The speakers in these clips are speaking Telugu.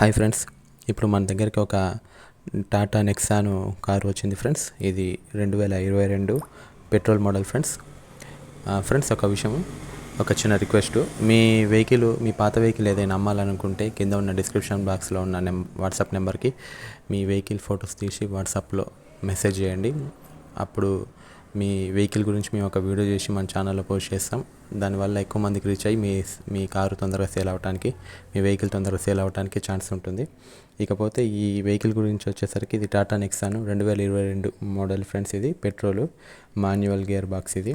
హాయ్ ఫ్రెండ్స్ ఇప్పుడు మన దగ్గరికి ఒక టాటా నెక్సాను కారు వచ్చింది ఫ్రెండ్స్. ఇది రెండు వేల ఇరవై రెండు పెట్రోల్ మోడల్ ఫ్రెండ్స్. ఫ్రెండ్స్ ఒక విషయం ఒక చిన్న రిక్వెస్ట్. మీ వెహికల్ మీ పాత వెహికల్ ఏదైనా అమ్మాలనుకుంటే కింద ఉన్న డిస్క్రిప్షన్ బాక్స్లో ఉన్న నెం వాట్సాప్ నెంబర్కి మీ వెహికల్ ఫొటోస్ తీసి వాట్సాప్లో మెసేజ్ చేయండి. అప్పుడు మీ వెహికల్ గురించి మేము ఒక వీడియో చేసి మన ఛానల్లో పోస్ట్ చేస్తాం. దానివల్ల ఎక్కువ మందికి రీచ్ అయ్యి మీ మీ కారు తొందరగా సేల్ అవ్వడానికి మీ వెహికల్ తొందరగా సేల్ అవ్వడానికి ఛాన్స్ ఉంటుంది. ఇకపోతే ఈ వెహికల్ గురించి వచ్చేసరికి ఇది టాటా నెక్సాను రెండు వేల ఇరవై రెండు మోడల్ ఫ్రెండ్స్ ఇది పెట్రోలు మాన్యువల్ గేర్ బాక్స్ ఇది.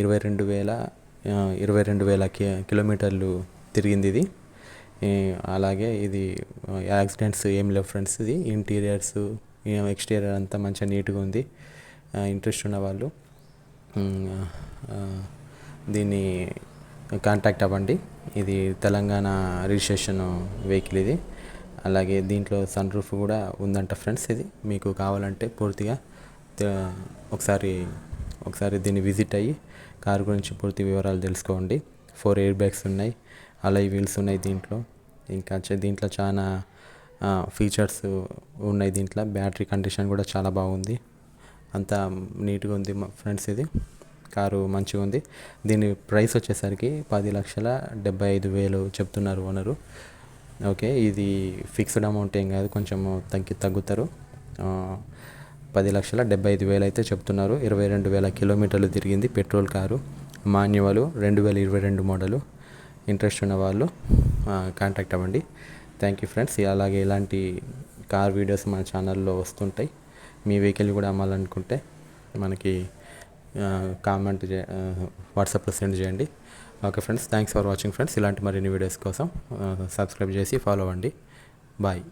ఇరవై రెండు వేల ఇరవై రెండు వేల కి కిలోమీటర్లు తిరిగింది ఇది. అలాగే ఇది యాక్సిడెంట్స్ ఏం లేవు ఫ్రెండ్స్ ఇది. ఇంటీరియర్స్ ఎక్స్టీరియర్ అంతా మంచిగా నీట్గా ఉంది. ఇంట్రెస్ట్ ఉన్నవాళ్ళు దీన్ని కాంటాక్ట్ అవ్వండి. ఇది తెలంగాణ రిజిస్ట్రేషన్ వెహికల్ ఇది. అలాగే దీంట్లో సన్ రూఫ్ కూడా ఉందంట ఫ్రెండ్స్ ఇది. మీకు కావాలంటే పూర్తిగా ఒకసారి ఒకసారి దీన్ని విజిట్ అయ్యి కారు గురించి పూర్తి వివరాలు తెలుసుకోండి. ఫోర్ ఎయిర్ బ్యాగ్స్ ఉన్నాయి. అలై వీల్స్ ఉన్నాయి దీంట్లో. ఇంకా దీంట్లో చాలా ఫీచర్స్ ఉన్నాయి దీంట్లో. బ్యాటరీ కండిషన్ కూడా చాలా బాగుంది. అంతా నీట్గా ఉంది మా ఫ్రెండ్స్ ఇది. కారు మంచిగా ఉంది. దీని ప్రైస్ వచ్చేసరికి పది లక్షల డెబ్బై ఐదు వేలు చెప్తున్నారు ఓనరు. ఓకే ఇది ఫిక్స్డ్ అమౌంట్ ఏం కాదు కొంచెం తగ్గి తగ్గుతారు. పది లక్షల డెబ్బై ఐదు వేలు అయితే చెప్తున్నారు. ఇరవై రెండు వేల కిలోమీటర్లు తిరిగింది పెట్రోల్ కారు. మాన్యువల్ రెండు వేల ఇరవై రెండు మోడలు. ఇంట్రెస్ట్ ఉన్న వాళ్ళు కాంటాక్ట్ అవ్వండి. Thank you friends. అలాగే ఇలాంటి కార్ వీడియోస్ మన ఛానల్లో వస్తుంటాయి. మీ వెహికల్ కూడా అమ్మాలనుకుంటే మనకి కామెంట్ చే వాట్సాప్లో సెండ్ చేయండి. Okay friends thanks for watching friends ఇలాంటి మరిన్ని వీడియోస్ కోసం సబ్స్క్రైబ్ చేసి ఫాలో అవ్వండి. బాయ్